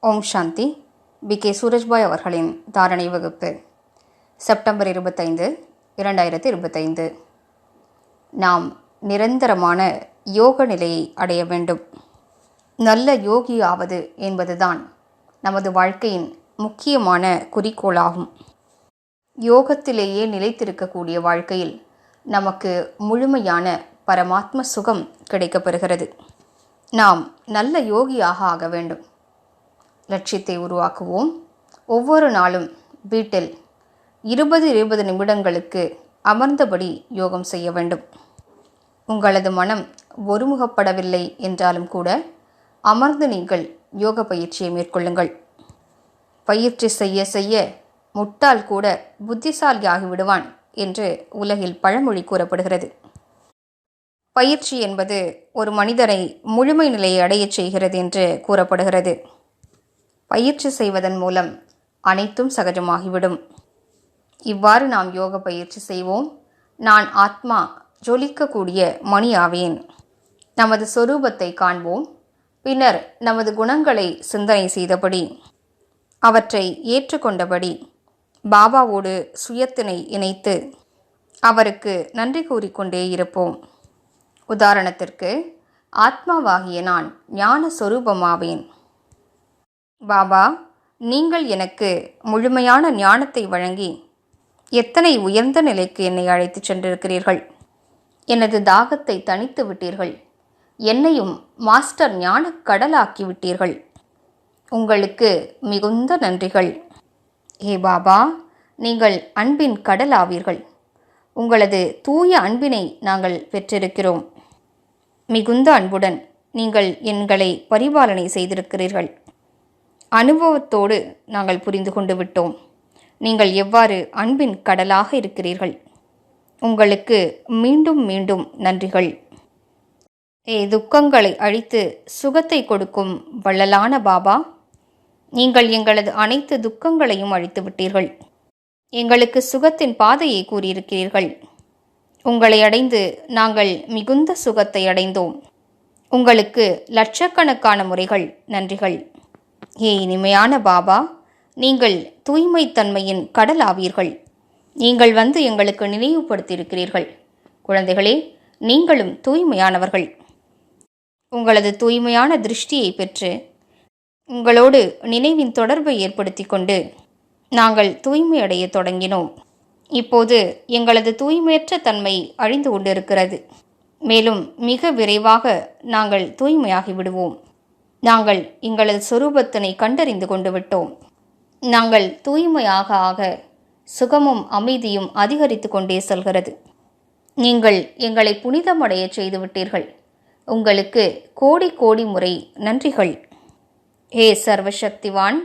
ஓம் சாந்தி. B. K. Surajbhai அவர்களின் தாரணை வகுப்பு. செப்டம்பர் இருபத்தைந்து இரண்டாயிரத்தி இருபத்தைந்து. நாம் நிரந்தரமான யோக நிலையை அடைய வேண்டும். நல்ல யோகி ஆவது என்பதுதான் நமது வாழ்க்கையின் முக்கியமான குறிக்கோளாகும். யோகத்திலேயே நிலைத்திருக்கக்கூடிய வாழ்க்கையில் நமக்கு முழுமையான பரமாத்ம சுகம் கிடைக்கப்பெறுகிறது. நாம் நல்ல யோகியாக ஆக வேண்டும். லட்சியத்தை உருவாக்குவோம். ஒவ்வொரு நாளும் வீட்டில் இருபது இருபது நிமிடங்களுக்கு அமர்ந்தபடி யோகம் செய்ய வேண்டும். உங்களது மனம் ஒருமுகப்படவில்லை என்றாலும் கூட அமர்ந்து நீங்கள் யோக பயிற்சியை மேற்கொள்ளுங்கள். பயிற்சி செய்ய செய்ய முட்டாள் கூட புத்திசாலியாகிவிடுவான் என்று உலகில் பழமொழி கூறப்படுகிறது. பயிற்சி என்பது ஒரு மனிதரை முழுமை நிலையை அடையச் செய்கிறது என்று கூறப்படுகிறது. பயிற்சி செய்வதன் மூலம் அனைத்தும் சகஜமாகிவிடும். இவ்வாறு நாம் யோக பயிற்சி செய்வோம். நான் ஆத்மா ஜொலிக்கக்கூடிய மணி ஆவேன். நமது சொரூபத்தை காண்போம். பின்னர் நமது குணங்களை சிந்தனை செய்தபடி அவற்றை ஏற்றுக்கொண்டபடி பாபாவோடு சுயத்தினை இணைத்து அவருக்கு நன்றி கூறிக்கொண்டே இருப்போம். உதாரணத்திற்கு ஆத்மாவாகிய நான் ஞான சொரூபமாவேன் பாபா நீங்கள் எனக்கு முழுமையான ஞானத்தை வழங்கி எத்தனை உயர்ந்த நிலைக்கு என்னை அழைத்துச் சென்றிருக்கிறீர்கள்? எனது தாகத்தை தணித்து விட்டீர்கள். என்னையும் மாஸ்டர் ஞான கடலாக்கி விட்டீர்கள். உங்களுக்கு மிகுந்த நன்றிகள். ஏ பாபா நீங்கள் அன்பின் கடல் ஆவீர்கள் உங்களது தூய அன்பினை நாங்கள் பெற்றிருக்கிறோம். மிகுந்த அன்புடன் நீங்கள் எங்களை பரிபாலனை செய்திருக்கிறீர்கள். அனுபவத்தோடு நாங்கள் புரிந்து கொண்டு விட்டோம். நீங்கள் எவ்வாறு அன்பின் கடலாக இருக்கிறீர்கள்? உங்களுக்கு மீண்டும் மீண்டும் நன்றிகள். ஏ துக்கங்களை அழித்து சுகத்தை கொடுக்கும் வள்ளலான பாபா நீங்கள் எங்களது அனைத்து துக்கங்களையும் அழித்து விட்டீர்கள். எங்களுக்கு சுகத்தின் பாதையை கூறியிருக்கிறீர்கள். உங்களை அடைந்து நாங்கள் மிகுந்த சுகத்தை அடைந்தோம். உங்களுக்கு லட்சக்கணக்கான முறைகள் நன்றிகள். ஏ இனிமையான பாபா நீங்கள் தூய்மைத்தன்மையின் கடல் ஆவீர்கள் நீங்கள் வந்து எங்களுக்கு நினைவுபடுத்தியிருக்கிறீர்கள். குழந்தைகளே நீங்களும் தூய்மையானவர்கள். உங்களது தூய்மையான திருஷ்டியை பெற்று உங்களோடு நினைவின் தொடர்பை ஏற்படுத்தி கொண்டு நாங்கள் தூய்மையடைய தொடங்கினோம். இப்போது எங்களது தூய்மையற்ற தன்மை அழிந்து கொண்டிருக்கிறது. மேலும் மிக விரைவாக நாங்கள் தூய்மையாகி விடுவோம் நாங்கள் எங்களது சொரூபத்தினை கண்டறிந்து கொண்டு விட்டோம். நாங்கள் தூய்மையாக ஆக சுகமும் அமைதியும் அதிகரித்து கொண்டே செல்கிறது. நீங்கள் எங்களை புனிதமடைய செய்துவிட்டீர்கள். உங்களுக்கு கோடி கோடி முறை நன்றிகள். ஹே சர்வசக்திவான்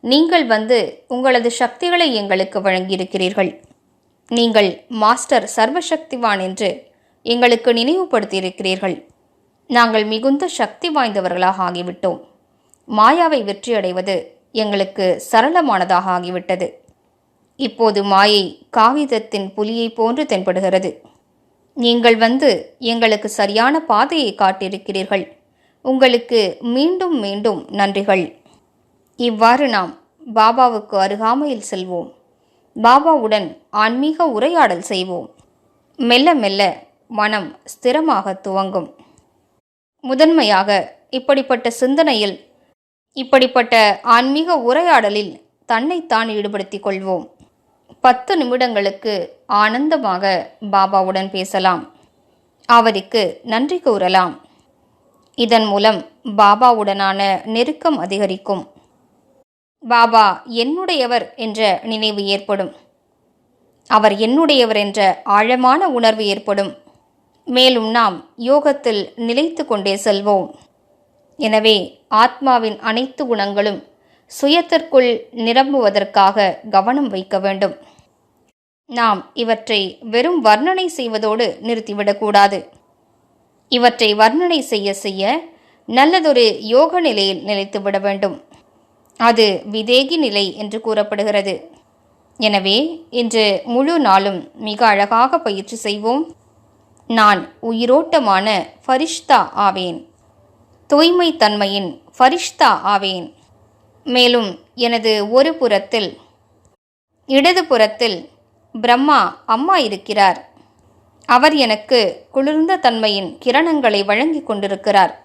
நீங்கள் வந்து உங்களது சக்திகளை எங்களுக்கு வழங்கியிருக்கிறீர்கள். நீங்கள் மாஸ்டர் சர்வசக்திவான் என்று எங்களுக்கு நினைவுபடுத்தியிருக்கிறீர்கள். நாங்கள் மிகுந்த சக்தி வாய்ந்தவர்களாக ஆகிவிட்டோம். மாயாவை வெற்றியடைவது எங்களுக்கு சரளமானதாக ஆகிவிட்டது. இப்போது மாயை காகிதத்தின் புலியை போன்று தென்படுகிறது. நீங்கள் வந்து எங்களுக்கு சரியான பாதையை காட்டியிருக்கிறீர்கள். உங்களுக்கு மீண்டும் மீண்டும் நன்றிகள். இவ்வாறு நாம் பாபாவுக்கு அருகாமையில் செல்வோம். பாபாவுடன் ஆன்மீக உரையாடல் செய்வோம். மெல்ல மெல்ல மனம் ஸ்திரமாக துவங்கும். முதன்மையாக இப்படிப்பட்ட சிந்தனையில் இப்படிப்பட்ட ஆன்மீக உரையாடலில் தன்னைத்தான் ஈடுபடுத்திக் கொள்வோம். பத்து நிமிடங்களுக்கு ஆனந்தமாக பாபாவுடன் பேசலாம். அவருக்கு நன்றி கூறலாம். இதன் மூலம் பாபாவுடனான நெருக்கம் அதிகரிக்கும். பாபா என்னுடையவர் என்ற நினைவு ஏற்படும். அவர் என்னுடையவர் என்ற ஆழமான உணர்வு ஏற்படும். மேலும் நாம் யோகத்தில் நிலைத்து கொண்டே செல்வோம். எனவே ஆத்மாவின் அனைத்து குணங்களும் சுயத்திற்குள் நிரம்புவதற்காக கவனம் வைக்க வேண்டும். நாம் இவற்றை வெறும் வர்ணனை செய்வதோடு நிறுத்திவிடக்கூடாது. இவற்றை வர்ணனை செய்ய செய்ய நல்லதொரு யோக நிலையில் நிலைத்துவிட வேண்டும். அது விதேகி நிலை என்று கூறப்படுகிறது. எனவே இன்று முழு நாளும் மிக அழகாக பயிற்சி செய்வோம். நான் உயிரோட்டமான ஃபரிஷ்தா ஆவேன். தூய்மை தன்மையின் ஃபரிஷ்தா ஆவேன். மேலும் எனது ஒரு புறத்தில் இடது புறத்தில் பிரம்மா அம்மா இருக்கிறார். அவர் எனக்கு குளிர்ந்த தன்மையின் கிரணங்களை வழங்கிக் கொண்டிருக்கிறார்.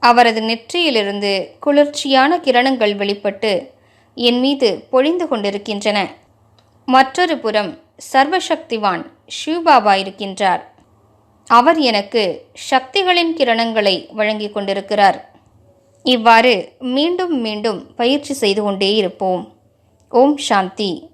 அவரது நெற்றியிலிருந்து குளிர்ச்சியான கிரணங்கள் வெளிப்பட்டு என் மீது பொழிந்து கொண்டிருக்கின்றன. மற்றொரு புறம் சர்வசக்திவான் ஷிவ்பாபா இருக்கின்றார். அவர் எனக்கு சக்திகளின் கிரணங்களை வழங்கிக் கொண்டிருக்கிறார். இவ்வாறு மீண்டும் மீண்டும் பயிற்சி செய்து கொண்டே இருப்போம். ஓம் சாந்தி.